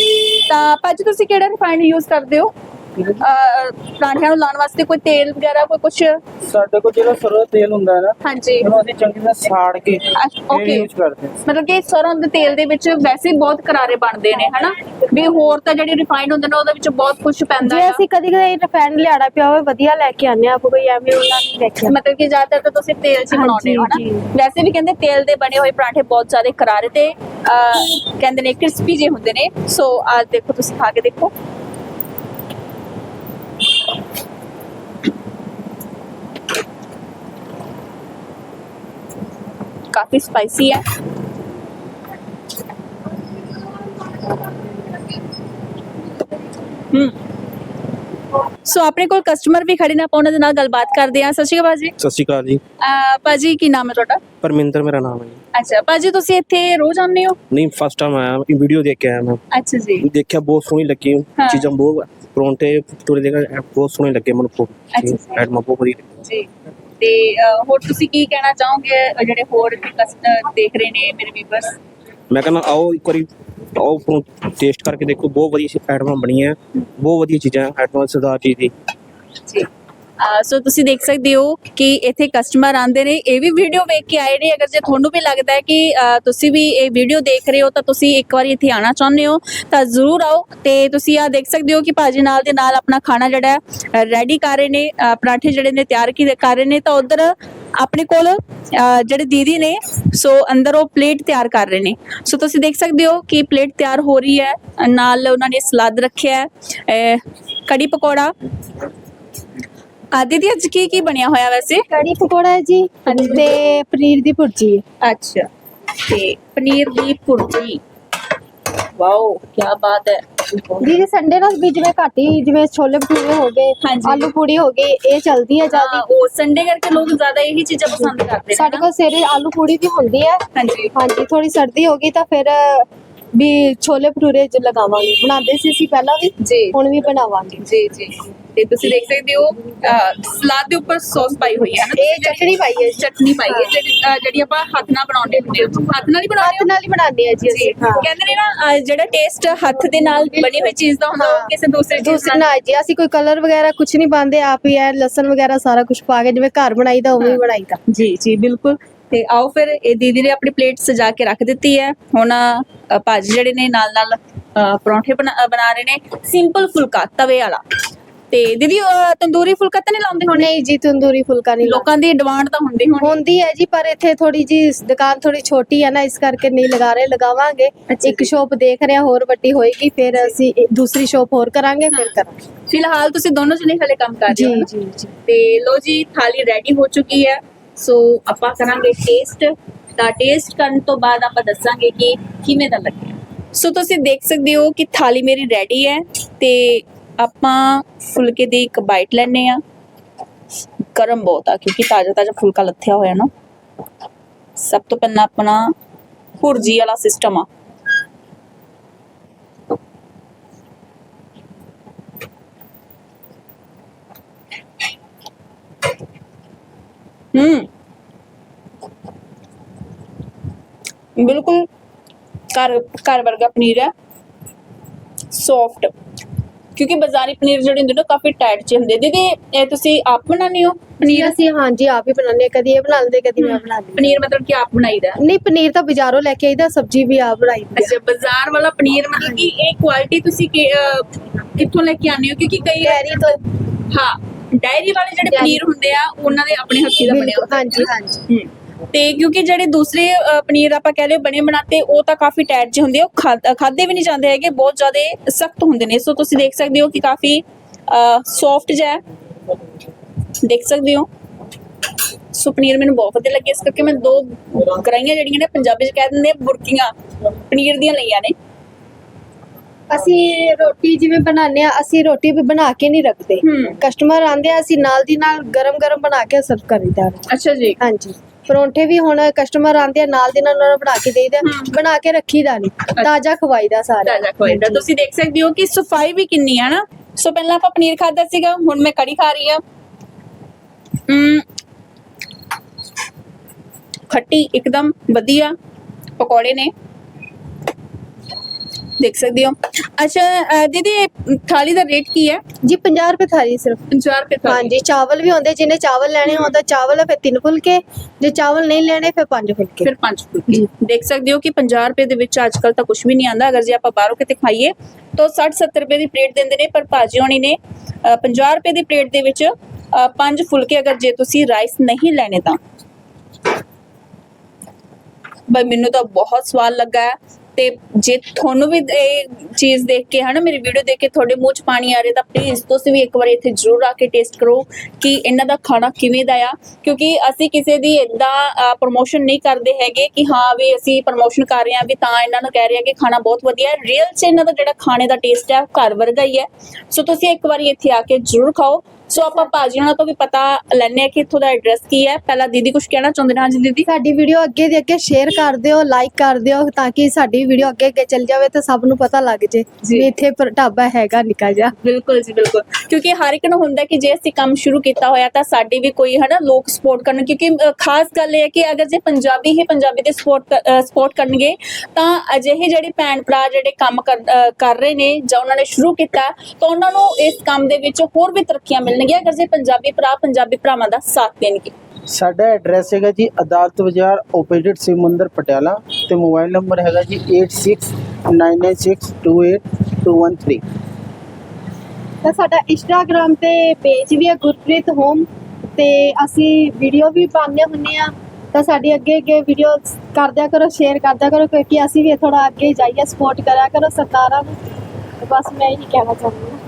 ਤਾਂ ਭਾਜੀ ਤੁਸੀਂ ਕਿਹੜਾ ਰਿਫਾਈਨਡ ਯੂਜ਼ ਕਰਦੇ ਹੋ? ਅਹ, ਪਰਾਂਠਿਆਂ ਨੂੰ ਲਾਉਣ ਵਾਸਤੇ ਕੋਈ ਤੇਲ ਵਗੈਰਾ ਕੋਈ ਕੁਝ ਸਾਡੇ ਕੋਲ ਜਿਹੜਾ ਸਰੋਂ ਦਾ ਤੇਲ ਹੁੰਦਾ ਹੈ ਨਾ ਹਾਂਜੀ। ਉਹਨੂੰ ਅਸੀਂ ਚੰਗੀ ਤਰ੍ਹਾਂ ਸਾੜ ਕੇ ਓਕੇ ਯੂਜ਼ ਕਰਦੇ ਹਾਂ। ਮਤਲਬ ਕਿ ਸਰੋਂ ਦੇ ਤੇਲ ਦੇ ਵਿੱਚ ਵੈਸੇ ਹੀ ਬਹੁਤ ਕਰਾਰੇ ਬਣਦੇ ਨੇ ਹਨਾ? ਵੀ ਹੋਰ ਤਾਂ ਜਿਹੜੀ ਰਿਫਾਈਨਡ ਹੁੰਦੇ ਨੇ ਉਹਦੇ ਵਿੱਚ ਬਹੁਤ ਕੁਝ ਪੈਂਦਾ ਜੇ ਹੈ ਅਸੀਂ ਕਦੀ ਕਦੀ ਰਿਫਾਈਂਡ ਲਿਆੜਾ ਪਿਆ ਹੋਵੇ ਵਧੀਆ ਲੈ ਕੇ ਆਨੇ ਆ ਆਪ ਕੋਈ ਐਵੇਂ ਉਹਨਾਂ ਨਹੀਂ ਵੇਖਿਆ ਮਤਲਬ ਕਿ ਜ਼ਿਆਦਾਤਰ ਤਾਂ ਤੁਸੀਂ ਤੇਲ 'ਚ ਹੀ ਬਣਾਉਂਦੇ ਹੋ ਹਾਂਜੀ, ਹਨਾ ਵੈਸੇ ਵੀ ਕਹਿੰਦੇ ਤੇਲ ਦੇ ਬਣੇ ਹੋਏ ਪਰਾਂਠੇ ਬਹੁਤ ਜ਼ਿਆਦਾ ਕਰਾਰੇ ਤੇ ਅਹ, ਕਹਿੰਦੇ ਨੇ ਕ੍ਰਿਸਪੀ ਜੇ ਹੁੰਦੇ ਨੇ। ਸੋ ਅੱਜ ਦੇਖੋ ਤੁਸੀਂ ਖਾ ਕੇ ਦੇਖੋ। ਕਾਫੀ ਸਪਾਈਸੀ ਹੈ ਹਮ ਸੋ ਆਪਣੇ ਕੋਲ ਕਸਟਮਰ ਵੀ ਖੜੇ ਨੇ ਆਪਾਂ ਉਹਨਾਂ ਦੇ ਨਾਲ ਗੱਲਬਾਤ ਕਰਦੇ ਹਾਂ ਸਤਿ ਸ਼੍ਰੀ ਅਕਾਲ ਜੀ ਸਤਿ ਸ਼੍ਰੀ ਅਕਾਲ ਜੀ ਅਹ ਭਾਜੀ ਕੀ ਨਾਮ ਹੈ ਤੁਹਾਡਾ ਪਰਮਿੰਦਰ ਮੇਰਾ ਨਾਮ ਹੈ ਜੀ ਅੱਛਾ ਭਾਜੀ ਤੁਸੀਂ ਇੱਥੇ ਰੋਜ਼ ਆਉਂਦੇ ਹੋ ਨਹੀਂ ਫਸਟ ਟਾਈਮ ਆਇਆ ਇਹ ਵੀਡੀਓ ਦੇਖ ਕੇ ਆਇਆ ਮੈਂ ਅੱਛਾ ਜੀ ਦੇਖਿਆ ਬਹੁਤ ਸੋਹਣੀ ਲੱਗੀ ਹਾਂ। ਚੀਜ਼ਾਂ ਬਹੁਤ ਪਰੌਂਠੇ ਥੋੜੇ ਦੇਖਾ ਬਹੁਤ ਸੋਹਣੇ ਲੱਗੇ ਮੈਨੂੰ ਅੱਛਾ ਜੀ। ਐਡਮਾ ਬਹੁਤ ਵਧੀਆ ਲੱਗੀ। ਤੇ ਹੋਰ ਤੁਸੀਂ ਕੀ ਕਹਿਣਾ ਚਾਹੋਗੇ ਜਿਹੜੇ ਹੋਰ ਕਸਟਮਰ ਦੇਖ ਰਹੇ ਨੇ ਮੇਰੇ ਵੀਵਰਸ ਮੈਂ ਕਹਿੰਦਾ ਆਓ ਇੱਕ ਵਾਰੀ ਆਓ ਟੇਸਟ ਕਰਕੇ ਦੇਖੋ ਬਹੁਤ ਵਧੀਆ ਐਡਮਾਂ ਬਣੀਆਂ ਬਹੁਤ ਵਧੀਆ ਚੀਜ਼ਾਂ ਐਡਮਾਂ ਸਰਦਾਰ ਜੀ ਦੀ। ਜੀ। ਸੋ ਤੁਸੀਂ ਦੇਖ ਸਕਦੇ ਹੋ ਕਿ ਇੱਥੇ ਕਸਟਮਰ ਆਂਦੇ ਨੇ, ਇਹ ਵੀ ਵੀਡੀਓ ਵੇਖ ਕੇ ਆਏ ਨੇ। ਅਗਰ ਜੇ ਤੁਹਾਨੂੰ ਵੀ ਲੱਗਦਾ ਹੈ ਕਿ ਤੁਸੀਂ ਵੀ ਇਹ ਵੀਡੀਓ ਦੇਖ ਰਹੇ ਹੋ, ਤਾਂ ਤੁਸੀਂ ਇੱਕ ਵਾਰੀ ਇੱਥੇ ਆਣਾ ਚਾਹੁੰਦੇ ਹੋ, ਤਾਂ ਜ਼ਰੂਰ ਆਓ। ਤੇ ਤੁਸੀਂ ਆ ਦੇਖ ਸਕਦੇ ਹੋ ਕਿ ਭਾਜੀ ਨਾਲ ਦੇ ਨਾਲ ਆਪਣਾ ਖਾਣਾ ਜਿਹੜਾ ਹੈ ਰੈਡੀ ਕਰ ਰਹੇ ਨੇ ਪਰਾਂਠੇ ਜਿਹੜੇ ਨੇ, ਤਿਆਰ ਕੀ ਕਰ ਰਹੇ ਨੇ। ਤਾਂ ਉਧਰ ਆਪਣੇ ਕੋਲ ਜਿਹੜੇ ਦੀਦੀ ਨੇ ਸੋ ਅੰਦਰ ਉਹ ਪਲੇਟ ਤਿਆਰ ਕਰ ਰਹੇ ਨੇ। ਸੋ ਤੁਸੀਂ ਦੇਖ ਸਕਦੇ ਹੋ ਕਿ ਪਲੇਟ ਤਿਆਰ ਹੋ ਰਹੀ ਹੈ। ਨਾਲ ਉਹਨਾਂ ਨੇ ਸਲਾਦ ਰੱਖਿਆ ਹੈ ਕੜੀ ਪਕੌੜਾ ਆ ਦੀਦੀ ਅੱਜ ਕੀ ਕੀ ਬਣਿਆ ਹੋਇਆ ਵੈਸੇ? ਕੜੀ ਪਕੌੜਾ ਹੈ ਜੀ। ਤੇ ਪਨੀਰ ਦੀ ਭੁਰਜੀ। ਹੈ ਅੱਛਾ। ਤੇ ਪਨੀਰ ਦੀ ਭੁਰਜੀ। ਵਾਓ ਕੀ ਬਾਤ ਹੈ। ਦੀਦੀ ਸੰਡੇ ਨਾਲ ਵੀ ਜਿਵੇਂ ਘਾਟੀ ਜਿਵੇਂ ਛੋਲੇ ਭਟੂਰੇ ਹੋ ਗਏ ਹਾਂਜੀ। ਆਲੂ ਪੂੜੀ ਹੋ ਗਈ ਇਹ ਚਲਦੀ ਹੈ ਹਾਂ, ਜ਼ਿਆਦਾ ਉਹ ਸੰਡੇ ਕਰਕੇ ਲੋਕ ਜ਼ਿਆਦਾ ਇਹੀ ਚੀਜ਼ਾਂ ਪਸੰਦ ਕਰਦੇ ਨੇ ਸਾਡੇ। ਕੋਲ ਸਵੇਰੇ ਆਲੂ ਪੂੜੀ ਵੀ ਹੁੰਦੀ ਹੈ। ਹਾਂਜੀ। ਹਾਂਜੀ ਥੋੜੀ ਸਰਦੀ ਹੋ ਗਈ ਤਾਂ ਫਿਰ ਵੀ ਛੋਲੇ ਭਟੂਰੇ ਜ ਲਗਾਵਾਂਗੇ। ਬਣਾਉਂਦੇ ਸੀ ਅਸੀਂ ਪਹਿਲਾਂ ਵੀ ਜੀ। ਹੁਣ ਵੀ ਬਣਾਵਾਂਗੇ। ਜੀ ਜੀ। ਤੇ ਤੁਸੀਂ ਦੇਖ ਸਕਦੇ ਹੋ ਸਲਾਦ ਦੇ ਉੱਪਰ ਸੌਸ ਪਾਈ ਹੋਈ ਹੈ ਨਾ। ਇਹ ਚਟਣੀ ਪਾਈ ਹੈ ਜੀ। ਚਟਨੀ ਪਾਈ ਹੈ ਜਿਹੜੀ ਜਿਹੜੀ ਆਪਾਂ ਹੱਥ ਨਾਲ ਬਣਾਉਂਦੇ ਹੁੰਦੇ ਹਾਂ। ਹੱਥ ਨਾਲ ਹੀ ਬਣਾਉਂਦੇ ਹੱਥ ਨਾਲ ਹੀ ਬਣਾਉਂਦੇ ਆ ਜੀ ਜੀ। ਅਸੀਂ ਹਾਂ। ਕਹਿੰਦੇ ਨੇ ਨਾ ਜਿਹੜਾ ਟੇਸਟ ਹੱਥ ਦੇ ਨਾਲ ਬਣੀ ਹੋਈ ਚੀਜ਼ ਦਾ ਹੁੰਦਾ ਉਹ ਹਾਂ। ਕਿਸੇ ਦੂਸਰੇ ਚੀਜ਼ ਦੂਸਰੇ ਨਾਲ ਨਾ ਜੀ ਅਸੀਂ ਕੋਈ ਕਲਰ ਵਗੈਰਾ ਕੁਝ ਨਹੀਂ ਪਾਉਂਦੇ ਆਪ ਹੀ ਹੈ ਲਸਣ ਵਗੈਰਾ ਸਾਰਾ ਕੁਝ ਪਾ ਕੇ ਜਿਵੇਂ ਘਰ ਬਣਾਈਦਾ ਉਵੇਂ ਹੀ ਬਣਾਈਦਾ ਜੀ ਜੀ ਬਿਲਕੁਲ। ਤੇ ਆਓ ਫਿਰ ਇਹ ਦੀਦੀ ਨੇ ਆਪਣੀ ਪਲੇਟ ਸਜਾ ਕੇ ਰੱਖ ਦਿੱਤੀ ਹੈ। ਹੁਣ ਅ, ਭਾਜੀ ਜਿਹੜੇ ਨੇ ਨਾਲ ਨਾਲ ਪਰੌਂਠੇ ਬਣਾ ਅ, ਬਣਾ ਰਹੇ ਨੇ। ਸਿੰਪਲ ਫੁਲਕਾ ਤਵੇ ਵਾਲਾ। ਤੇ ਦੀਦੀ ਤੰਦੂਰੀ ਫੁਲਕਾ ਤਾਂ ਨਹੀਂ ਲਾਉਂਦੇ ਹੁਣ? ਨਹੀਂ ਜੀ ਤੰਦੂਰੀ ਫੁਲਕਾ ਨਹੀਂ ਲੋਕਾਂ ਦੀ ਡਿਮਾਂਡ ਤਾਂ ਹੁੰਦੀ ਹੁਣ। ਹੁੰਦੀ ਹੈ ਜੀ ਪਰ ਇੱਥੇ ਥੋੜੀ ਜੀ ਦੁਕਾਨ ਥੋੜੀ ਛੋਟੀ ਹੈ ਨਾ ਇਸ ਕਰਕੇ ਨਹੀਂ ਲਗਾ ਰਹੇ ਲਗਾਵਾਂਗੇ। ਇੱਕ ਜੀ। ਸ਼ੋਪ ਦੇਖ ਰਹੇ ਹਾਂ ਹੋਰ ਵੱਡੀ ਹੋਏਗੀ ਫਿਰ ਅਸੀਂ ਇਹ ਦੂਸਰੀ ਸ਼ੋਪ ਹੋਰ ਕਰਾਂਗੇ ਫਿਰ ਕਰਾਂਗੇ। ਫਿਲਹਾਲ ਤੁਸੀਂ ਦੋਨੋਂ ਜਣੇ ਹਲੇ ਕੰਮ ਕਰ ਰਹੇ ਜੀ ਹੋ ਨਾ? ਜੀ ਜੀ। ਤੇ ਲੋ ਜੀ ਥਾਲੀ ਰੈਡੀ ਹੋ ਚੁੱਕੀ ਹੈ। ਸੋ ਆਪਾਂ ਕਰਾਂਗੇ ਟੇਸਟ ਤਾਂ ਟੇਸਟ ਕਰਨ ਤੋਂ ਬਾਅਦ ਆਪਾਂ ਦੱਸਾਂਗੇ ਕਿ ਕਿਵੇਂ ਦਾ ਲੱਗਿਆ। ਸੋ ਤੁਸੀਂ ਦੇਖ ਸਕਦੇ ਹੋ ਕਿ ਥਾਲੀ ਮੇਰੀ ਰੈਡੀ ਹੈ ਤੇ ਆਪਾਂ ਫੁਲਕੇ ਦੀ ਇੱਕ ਬਾਈਟ ਲੈਣੇ ਆ ਗਰਮ ਬਹੁਤ ਆ, ਕਿਉਂਕਿ ਤਾਜ਼ਾ ਤਾਜ਼ਾ ਫੁਲਕਾ ਲੱਥਿਆ ਹੋਇਆ ਨਾ। ਸਭ ਤੋਂ ਪਹਿਲਾਂ ਆਪਣਾ ਭੁਰਜੀ ਵਾਲਾ ਸਿਸਟਮ ਆ। ਹੂੰ। ਬਿਲਕੁਲ ਘਰ ਘਰ ਵਰਗਾ ਪਨੀਰ ਹੈ। ਸੌਫਟ ਕਿਉਂਕਿ ਬਾਜ਼ਾਰੀ ਪਨੀਰ ਜਿਹੜੇ ਹੁੰਦੇ ਨੇ ਕਾਫੀ ਟਾਈਟ ਜਿਹੇ ਹੁੰਦੇ। ਦੀਦੀ ਇਹ ਤੁਸੀਂ ਆਪ ਬਣਾਉਂਦੇ ਹੋ ਪਨੀਰ? ਅਸੀਂ ਹਾਂਜੀ ਆਪ ਹੀ ਬਣਾਉਂਦੇ ਹਾਂ। ਕਦੀ ਇਹ ਬਣਾ ਲੈਂਦੇ ਕਦੀ ਮੈਂ ਬਣਾ ਲੈਂਦੀ ਪਨੀਰ ਮਤਲਬ ਕਿ ਆਪ ਬਣਾਈਦਾ? ਨਹੀਂ ਪਨੀਰ ਤਾਂ ਬਾਜ਼ਾਰੋਂ ਲੈ ਕੇ ਆਈਦਾ ਸਬਜ਼ੀ ਵੀ ਆਪ ਬਣਾਈ ਦੀ ਅੱਛਾ ਬਾਜ਼ਾਰ ਵਾਲਾ ਪਨੀਰ ਮਤਲਬ ਕਿ ਇਹ ਕੁਆਲਿਟੀ ਤੁਸੀਂ ਕਿ- ਅਹ, ਕਿੱਥੋਂ ਲੈ ਕੇ ਆਉਂਦੇ ਹੋ? ਕਿਉਂਕਿ ਕਈ ਡੈਰੀ ਤੋਂ। ਹਾਂ ਡਾਇਰੀ ਵਾਲੇ ਜਿਹੜੇ। ਪਨੀਰ ਹੁੰਦੇ ਆ ਉਹਨਾਂ ਦੇ ਆਪਣੇ ਹੱਥੀ ਦਾ ਬਣਿਆ ਬਿਲਕੁਲ, ਹੁੰਦਾ। ਹਾਂਜੀ ਹਾਂਜੀ। ਹਮ, ਤੇ ਕਿਉਂਕਿ ਜਿਹੜੇ ਦੂਸਰੇ ਪਨੀਰ ਆਪਾਂ ਕਹਿ ਲਏ ਬਣੇ ਬਣਾਤੇ ਉਹ ਤਾਂ ਕਾਫੀ ਟਾਈਟ ਜਿਹੇ ਹੁੰਦੇ ਆ ਉਹ ਖਾ- ਖਾਧੇ ਵੀ ਨਹੀਂ ਜਾਂਦੇ ਹੈਗੇ ਬਹੁਤ ਜ਼ਿਆਦਾ ਸਖਤ ਹੁੰਦੇ ਨੇ। ਸੋ ਤੁਸੀਂ ਦੇਖ ਸਕਦੇ ਹੋ ਕਿ ਕਾਫੀ ਸੌਫਟ ਜਿਹਾ ਦੇਖ ਸਕਦੇ ਹੋ। ਸੋ ਪਨੀਰ ਮੈਨੂੰ ਬਹੁਤ ਵਧੀਆ ਲੱਗਿਆ ਇਸ ਕਰਕੇ ਮੈਂ ਦੋ ਕਰਾਈਆਂ ਜਿਹੜੀਆਂ ਨੇ ਪੰਜਾਬੀ ਚ ਕਹਿ ਦਿੰਦੇ ਬੁਰਕੀਆਂ ਪਨੀਰ ਦੀਆਂ ਲਈਆਂ ਨੇ। ਅਸੀਂ ਰੋਟੀ ਜਿਵੇਂ ਬਣਾਉਂਦੇ ਆ ਅਸੀਂ ਰੋਟੀ ਵੀ ਬਣਾ ਕੇ ਨਹੀਂ ਰੱਖਦੇ। ਕਸਟਮਰ ਆਂਦੇ ਆ ਅਸੀਂ ਨਾਲ ਦੀ ਨਾਲ ਗਰਮ ਗਰਮ ਬਣਾ ਕੇ ਸਰਵ ਕਰੀਦਾ। ਅੱਛਾ ਜੀ। ਹਾਂਜੀ। ਪਰੌਂਠੇ ਵੀ ਹੁਣ ਕਸਟਮਰ ਆਂਦੇ ਆ ਨਾਲ ਦੀ ਨਾਲ ਉਹਨਾਂ ਨੂੰ ਬਣਾ ਕੇ ਦੇਈਦਾ। ਬਣਾ ਕੇ ਰੱਖੀਦਾ ਨਹੀਂ ਤਾਜ਼ਾ ਖਵਾਈਦਾ ਸਾਰਾ। ਤਾਜ਼ਾ ਖਵਾਈਦਾ। ਤੁਸੀਂ ਦੇਖ ਸਕਦੇ ਹੋ ਕਿ ਸਫ਼ਾਈ ਵੀ ਕਿੰਨੀ ਹੈ ਨਾ। ਸੋ ਪਹਿਲਾਂ ਆਪਾਂ ਪਨੀਰ ਖਾਦਾ ਸੀਗਾ ਹੁਣ ਮੈਂ ਕੜੀ ਖਾ ਰਹੀ ਆ। ਖੱਟੀ ਇੱਕਦਮ ਵਧੀਆ ਪਕੌੜੇ ਨੇ। ਦੇਖ ਸਕਦੇ ਹੋ। ਅੱਛਾ ਦੀਦੀ ਇਹ ਥਾਲੀ ਦਾ ਰੇਟ ਕੀ ਹੈ? ਜੀ 50 ਰੁਪਏ ਥਾਲੀ ਸਿਰਫ। 50 ਰੁਪਏ ਥਾਲੀ। ਹਾਂਜੀ ਚਾਵਲ ਵੀ ਹੁੰਦੇ ਜਿਹਨੇ ਚਾਵਲ ਲੈਣੇ ਹੁੰਦਾ ਚਾਵਲ ਫਿਰ ਤਿੰਨ ਫੁਲਕੇ। ਜੇ ਚਾਵਲ ਨਹੀਂ ਲੈਣੇ ਫਿਰ ਪੰਜ ਫੁਲਕੇ। ਫਿਰ 5 ਫੁਲਕੇ। ਦੇਖ ਸਕਦੇ ਹੋ ਕਿ 50 ਰੁਪਏ ਦੇ ਵਿੱਚ ਅੱਜ ਕੱਲ ਤਾਂ ਕੁਝ ਵੀ ਨਹੀਂ ਆਂਦਾ। ਅਗਰ ਜੇ ਆਪਾਂ ਬਾਹਰੋਂ ਕਿਤੇ ਖਾਈਏ ਤਾਂ 60 70 ਰੁਪਏ ਦੀ ਪਲੇਟ ਦਿੰਦੇ ਨੇ ਪਰ ਭਾਜੀ ਹੋਣੀ ਨੇ ਅ, 50 ਰੁਪਏ ਦੀ ਪਲੇਟ ਦੇ ਵਿੱਚ ਪੰਜ ਫੁਲਕੇ ਅਗਰ ਜੇ ਤੁਸੀਂ ਰਾਈਸ ਨਹੀਂ ਲੈਣੇ ਤਾਂ। ਬਈ ਮੈਨੂੰ ਤਾਂ ਬਹੁਤ ਸਵਾਦ ਲੱਗਾ ਹੈ। ਤੇ ਜੇ ਤੁਹਾਨੂੰ ਵੀ ਇਹ ਚੀਜ਼ ਦੇਖ ਕੇ, ਹਨਾ, ਮੇਰੀ ਵੀਡੀਓ ਦੇਖ ਕੇ ਤੁਹਾਡੇ ਮੂੰਹ 'ਚ ਪਾਣੀ ਆ ਰਿਹਾ, ਤਾਂ ਪਲੀਜ਼ ਤੁਸੀਂ ਵੀ ਇੱਕ ਵਾਰੀ ਇੱਥੇ ਜ਼ਰੂਰ ਆ ਕੇ ਟੇਸਟ ਕਰੋ ਕਿ ਇਹਨਾਂ ਦਾ ਖਾਣਾ ਕਿਵੇਂ ਦਾ ਆ। ਕਿਉਂਕਿ ਅਸੀਂ ਕਿਸੇ ਦੀ ਇਦਾਂ ਪ੍ਰੋਮੋਸ਼ਨ ਨਹੀਂ ਕਰਦੇ ਹੈਗੇ ਕਿ ਹਾਂ ਵੀ ਅਸੀਂ ਪ੍ਰੋਮੋਸ਼ਨ ਕਰ ਰਹੇ ਹਾਂ, ਵੀ ਤਾਂ ਇਹਨਾਂ ਨੂੰ ਕਹਿ ਰਹੇ ਹਾਂ ਕਿ ਖਾਣਾ ਬਹੁਤ ਵਧੀਆ ਹੈ। ਰੀਅਲ 'ਚ ਇਹਨਾਂ ਦਾ ਜਿਹੜਾ ਖਾਣੇ ਦਾ ਟੇਸਟ ਹੈ ਉਹ ਘਰ ਵਰਗਾ ਹੀ ਹੈ। ਸੋ ਤੁਸੀਂ ਇੱਕ ਵਾਰੀ ਇੱਥੇ ਆ ਕੇ ਜ਼ਰੂਰ ਖਾਓ। ਸੋ ਆਪਾਂ ਭਾਜੀ ਉਹਨਾਂ ਤੋਂ ਵੀ ਪਤਾ ਲੈਣੇ ਆ ਕਿ ਇੱਥੋਂ ਦਾ ਐਡਰੈਸ ਕੀ ਹੈ। ਪਹਿਲਾਂ ਦੀਦੀ ਕੁਝ ਕਹਿਣਾ ਚਾਹੁੰਦੇ ਨੇ? ਹਾਂਜੀ ਦੀਦੀ। ਸਾਡੀ ਵੀਡੀਓ ਅੱਗੇ ਦੀ ਅੱਗੇ ਸ਼ੇਅਰ ਕਰ ਦਿਓ ਲਾਈਕ ਕਰ ਦਿਓ ਤਾਂ ਕਿ ਸਾਡੀ ਵੀਡੀਓ ਅੱਗੇ ਅੱਗੇ ਚੱਲ ਜਾਵੇ ਤੇ ਸਭ ਨੂੰ ਪਤਾ ਲੱਗ ਜੇ। ਵੀ ਇੱਥੇ ਪਰ ਢਾਬਾ ਹੈਗਾ ਨਿੱਕਾ ਜਿਹਾ। ਬਿਲਕੁਲ ਜੀ ਬਿਲਕੁਲ। ਕਿਉਂਕਿ ਹਰ ਇੱਕ ਨੂੰ ਹੁੰਦਾ ਕਿ ਜੇ ਅਸੀਂ ਕੰਮ ਸ਼ੁਰੂ ਕੀਤਾ ਹੋਇਆ ਤਾਂ ਸਾਡੀ ਵੀ ਕੋਈ ਹਨਾ ਲੋਕ ਸਪੋਰਟ ਕਰਨ। ਕਿਉਂਕਿ ਅ, ਖਾਸ ਗੱਲ ਇਹ ਹੈ ਕਿ ਅਗਰ ਜੇ ਪੰਜਾਬੀ ਹੀ ਪੰਜਾਬੀ ਦੇ ਸਪੋਰਟ ਸਪੋਰਟ ਕਰਨਗੇ ਤਾਂ ਅਜਿਹੇ ਜਿਹੜੇ ਭੈਣ ਭਰਾ ਜਿਹੜੇ ਕੰਮ ਕਰ ਅ, ਕਰ ਰਹੇ ਨੇ ਜਾਂ ਉਹਨਾਂ ਨੇ ਸ਼ੁਰੂ ਕੀਤਾ ਤਾਂ ਉਹਨਾਂ ਨੂੰ ਇਸ ਕੰਮ ਦੇ ਵਿੱਚ ਹੋਰ ਵੀ ਤਰੱਕੀਆਂ ਮਿਲਣਗੀਆਂ। ਅਗਰ ਜੇ ਪੰਜਾਬੀ ਭਰਾ ਪੰਜਾਬੀ ਭਰਾਵਾਂ ਦਾ ਸਾਥ ਦੇਣਗੇ ਸਾਡਾ ਐਡਰੈਸ ਹੈਗਾ ਜੀ ਅਦਾਲਤ ਬਾਜ਼ਾਰ ਆਪੋਜ਼ਿਟ ਸ਼ਿਵ ਮੰਦਿਰ ਪਟਿਆਲਾ ਤੇ ਮੋਬਾਈਲ ਨੰਬਰ ਹੈਗਾ ਜੀ 8699628213 ਤਾਂ ਸਾਡਾ ਇੰਸਟਾਗ੍ਰam ਤੇ ਪੇਜ ਵੀ ਹੈ ਗੁਰਪ੍ਰੀਤ ਹੋਮ ਤੇ ਅਸੀਂ ਵੀਡੀਓ ਵੀ ਪਾਉਂਦੇ ਹੁੰਨੇ ਆ ਤਾਂ ਸਾਡੀ ਅੱਗੇ ਅੱਗੇ ਵੀਡੀਓ ਕਰਦਿਆ ਕਰੋ ਸ਼ੇਅਰ ਕਰਦਿਆ ਕਰੋ ਕਿਉਂਕਿ ਅਸੀਂ ਵੀ ਥੋੜਾ ਅੱਗੇ ਜਾਈਏ ਸਪੋਰਟ ਕਰਿਆ ਕਰੋ ਸਰਕਾਰਾਂ ਨੂੰ। ਬਸ ਮੈਂ ਇਹੀ ਕਹਿਣਾ ਚਾਹੁੰਦੀ ਹਾਂ।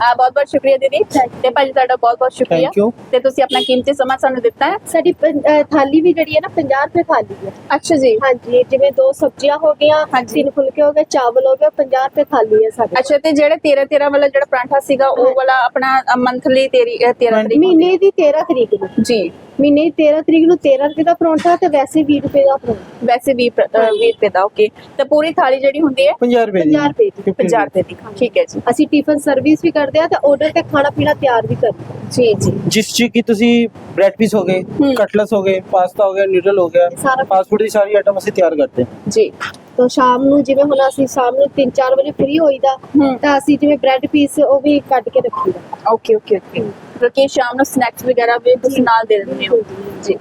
ਆ ਬਹੁਤ ਬਹੁਤ ਸ਼ੁਕਰੀਆ ਦੀਦੀ ਤੇ ਭਾਜੀ ਤੁਹਾਡਾ ਬਹੁਤ ਬਹੁਤ ਸ਼ੁਕਰੀਆ ਤੇ ਤੁਸੀਂ ਆਪਣਾ ਕੀਮਤੀ ਸਮਾਂ ਸਾਨੂੰ ਦਿੱਤਾ ਹੈ ਸਾਡੀ ਪੰ- ਅਹ ਥਾਲੀ ਵੀ ਜਿਹੜੀ ਹੈ ਨਾ 50 ਰੁਪਏ ਥਾਲੀ ਹੈ ਅੱਛਾ ਜੀ ਹਾਂਜੀ ਜਿਵੇਂ ਦੋ ਸਬਜ਼ੀਆਂ ਹੋ ਗਈਆਂ ਹਾਂਜੀ। ਤਿੰਨ ਫੁਲਕੇ ਹੋ ਗਏ ਚਾਵਲ ਹੋ ਗਏ 50 ਰੁਪਏ ਥਾਲੀ ਹੈ ਸਾਡੀ ਅੱਛਾ ਤੇ ਜਿਹੜੇ 13 13 ਵਾਲਾ ਜਿਹੜਾ ਪਰਾਂਠਾ ਸੀਗਾ ਉਹ ਵਾਲਾ ਆਪਣਾ ਮੰਥਲੀ ਤੇਰੀ 13 ਤਰੀਕ ਨੂੰ ਮਹੀਨੇ ਦੀ 13 ਤਰੀਕ ਨੂੰ ਜੀ ਮਹੀਨੇ ਦੀ 13 ਤਰੀਕ ਨੂੰ 13 ਰੁਪਏ ਦਾ ਪਰੌਂਠਾ ਤੇ ਵੈਸੇ 20 ਰੁਪਏ ਦਾ ਪਰੌਂਠਾ। ਵੈਸੇ ਵੀ 20 ਰੁਪਏ ਦਾ ਓਕੇ ਤੇ ਪੂਰੀ ਥਾਲੀ ਜਿਹੜੀ ਹੁੰਦੀ ਹੈ? 50 ਰੁਪਏ ਦੀ। 50 ਰੁਪਏ ਦੀ। 50 ਰੁਪਏ ਦੀ। ਠੀਕ ਹੈ ਜੀ। ਅਸੀਂ ਟਿਫਨ ਸਰਵਿਸ ਵੀ ਕਰਦੇ ਆ ਤੇ ਆਰਡਰ ਤੇ ਖਾਣਾ ਪੀਣਾ ਤਿਆਰ ਵੀ ਕਰਦੇ ਜੀ ਜੀ। ਜਿਸ ਚੀਜ਼ ਕੀ ਤੁਸੀਂ ਬ੍ਰੈਡ ਪੀਸ ਹੋ ਗਏ। ਕਟਲਸ ਹੋ ਗਏ ਪਾਸਤਾ ਹੋ ਗਿਆ ਨੂਡਲ ਹੋ ਗਿਆ ਸਾਰਾ ਫਾਸਟ ਫੂਡ ਦੀ ਸਾਰੀ ਆਈਟਮ ਅਸੀਂ ਤਿਆਰ ਕਰਦੇ ਹਾਂ। ਜੀ। ਤਾਂ ਸ਼ਾਮ ਨੂੰ ਜਿਵੇਂ ਹੁਣ ਅਸੀਂ ਸ਼ਾਮ ਨੂੰ 3-4 ਵਜੇ ਫ੍ਰੀ ਹੋਈਦਾ ਤਾਂ ਅਸੀਂ ਜਿਵੇਂ ਬ੍ਰੈਡ ਪੀਸ ਉਹ ਵੀ ਕੱਢ ਕੇ ਰੱਖੀਦਾ। ਓਕੇ ਓਕੇ ਓਕੇ ਕਿਉਂਕਿ ਸ਼ਾਮ ਨੂੰ ਸਨੈਕਸ ਵਗੈਰਾ ਵੀ ਤੁਸੀਂ ਨਾਲ ਦੇ ਦਿੰਦੇ ਹੋ। ਜੀ।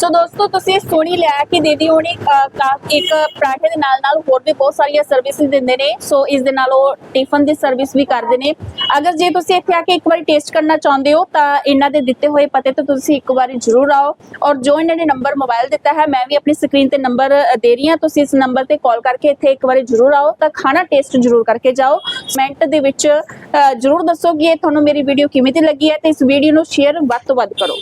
ਸੋ ਦੋਸਤੋ ਤੁਸੀਂ ਸੁਣੀ ਲਿਆ ਕਿ ਦੀਦੀ ਹੋਣੀ ਅ, ਇੱਕ ਪਰਾਂਠੇ ਦੇ ਨਾਲ ਨਾਲ ਹੋਰ ਵੀ ਬਹੁਤ ਸਾਰੀਆਂ ਸਰਵਿਸਿਜ਼ ਦਿੰਦੇ ਨੇ। ਸੋ ਇਸ ਦੇ ਨਾਲ ਉਹ ਟਿਫਨ ਦੀ ਸਰਵਿਸ ਵੀ ਕਰਦੇ ਨੇ। ਅਗਰ ਜੇ ਤੁਸੀਂ ਇੱਥੇ ਆ ਕੇ ਇੱਕ ਵਾਰੀ ਟੇਸਟ ਕਰਨਾ ਚਾਹੁੰਦੇ ਹੋ ਤਾਂ ਇਹਨਾਂ ਦੇ ਦਿੱਤੇ ਹੋਏ ਪਤੇ ਤੇ ਤੁਸੀਂ ਇੱਕ ਵਾਰੀ ਜ਼ਰੂਰ ਆਓ। ਔਰ ਜੋ ਇਹਨਾਂ ਨੇ ਨੰਬਰ ਮੋਬਾਈਲ ਦਿੱਤਾ ਹੈ ਮੈਂ ਵੀ ਆਪਣੀ ਸਕਰੀਨ ਤੇ ਨੰਬਰ ਦੇ ਰਹੀ ਹਾਂ। ਤੁਸੀਂ ਇਸ ਨੰਬਰ ਤੇ ਕਾਲ ਕਰਕੇ ਇੱਥੇ ਇੱਕ ਵਾਰੀ ਜ਼ਰੂਰ ਆਓ ਤਾਂ ਖਾਣਾ ਟੇਸਟ ਜ਼ਰੂਰ ਕਰਕੇ ਜਾਓ। ਕਮੈਂਟ ਦੇ ਵਿੱਚ ਜ਼ਰੂਰ ਦੱਸੋ ਕਿ ਇਹ ਤੁਹਾਨੂੰ ਮੇਰੀ ਵੀਡੀਓ ਕਿਵੇਂ ਦੀ ਲੱਗੀ ਹੈ ਤੇ ਇਸ ਵੀਡੀਓ ਨੂੰ ਸ਼ੇਅਰ ਵੱਧ ਤੋਂ ਵੱਧ ਕਰੋ।